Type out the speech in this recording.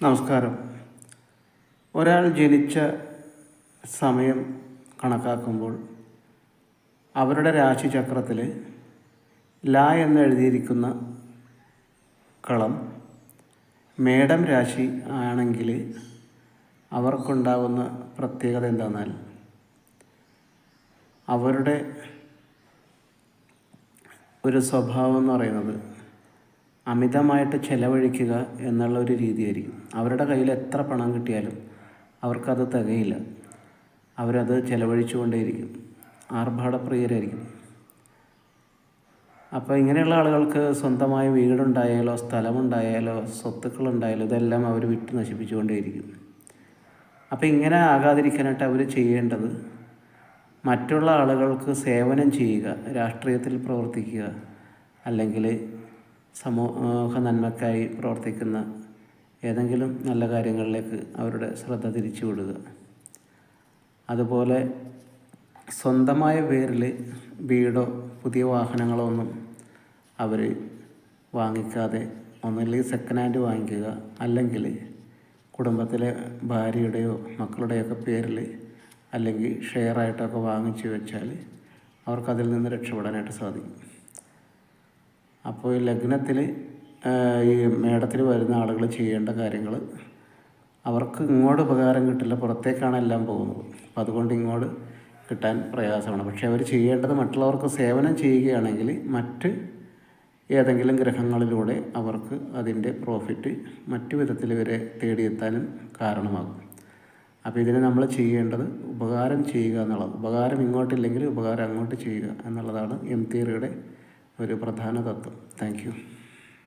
നമസ്കാരം. ഒരാൾ ജനിച്ച സമയം കണക്കാക്കുമ്പോൾ അവരുടെ രാശിചക്രത്തിൽ ല എന്ന് എഴുതിയിരിക്കുന്ന കളം മേടം രാശി ആണെങ്കിൽ അവർക്കുണ്ടാകുന്ന പ്രത്യേകത എന്താണെന്നാൽ അവരുടെ ഒരു സ്വഭാവം എന്ന് പറയുന്നത് അമിതമായിട്ട് ചിലവഴിക്കുക എന്നുള്ള ഒരു രീതിയായിരിക്കും. അവരുടെ കയ്യിൽ എത്ര പണം കിട്ടിയാലും അവർക്കത് തികയില്ല. അവരത് ചിലവഴിച്ചുകൊണ്ടേയിരിക്കും. ആർഭാടപ്രിയരായിരിക്കും. അപ്പോൾ ഇങ്ങനെയുള്ള ആളുകൾക്ക് സ്വന്തമായ വീടുണ്ടായാലോ സ്ഥലമുണ്ടായാലോ സ്വത്തുക്കളുണ്ടായാലോ ഇതെല്ലാം അവർ വിറ്റ് നശിപ്പിച്ചുകൊണ്ടേയിരിക്കും. അപ്പോൾ ഇങ്ങനെ ആകാതിരിക്കാനായിട്ട് അവർ ചെയ്യേണ്ടത് മറ്റുള്ള ആളുകൾക്ക് സേവനം ചെയ്യുക രാഷ്ട്രീയത്തിൽ പ്രവർത്തിക്കുക അല്ലെങ്കിൽ സമൂഹ നന്മയ്ക്കായി പ്രവർത്തിക്കുന്ന ഏതെങ്കിലും നല്ല കാര്യങ്ങളിലേക്ക് അവരുടെ ശ്രദ്ധ തിരിച്ചു വിടുക. അതുപോലെ സ്വന്തമായ പേരിൽ വീടോ പുതിയ വാഹനങ്ങളോ ഒന്നും അവർ വാങ്ങിക്കാതെ ഒന്നല്ലെങ്കിൽ സെക്കൻഡ് ഹാൻഡ് വാങ്ങിക്കുക അല്ലെങ്കിൽ കുടുംബത്തിലെ ഭാര്യയുടെയോ മക്കളുടെയൊക്കെ പേരിൽ അല്ലെങ്കിൽ ഷെയറായിട്ടൊക്കെ വാങ്ങിച്ചു വെച്ചാൽ അവർക്കതിൽ നിന്ന് രക്ഷപ്പെടാനായിട്ട് സാധിക്കും. അപ്പോൾ ഈ ലഗ്നത്തിൽ ഈ മേടത്തിൽ വരുന്ന ആളുകൾ ചെയ്യേണ്ട കാര്യങ്ങൾ അവർക്ക് ഇങ്ങോട്ട് ഉപകാരം കിട്ടില്ല പുറത്തേക്കാണ് എല്ലാം പോകുന്നത്. അപ്പോൾ അതുകൊണ്ട് ഇങ്ങോട്ട് കിട്ടാൻ പ്രയാസമാണ്. പക്ഷേ അവർ ചെയ്യേണ്ടത് മറ്റുള്ളവർക്ക് സേവനം ചെയ്യുകയാണെങ്കിൽ മറ്റ് ഏതെങ്കിലും ഗ്രഹങ്ങളിലൂടെ അവർക്ക് അതിന്റെ പ്രോഫിറ്റ് മറ്റു വിധത്തിൽ വരെ തേടിയെത്താനും കാരണമാകും. അപ്പോൾ ഇതിനെ നമ്മൾ ചെയ്യേണ്ടത് ഉപകാരം ചെയ്യുക എന്നുള്ളത്. ഉപകാരം ഇങ്ങോട്ടില്ലെങ്കിൽ ഉപകാരം അങ്ങോട്ട് ചെയ്യുക എന്നുള്ളതാണ് എം തിയറിയുടെ ഒരു പ്രധാന തത്വം. താങ്ക്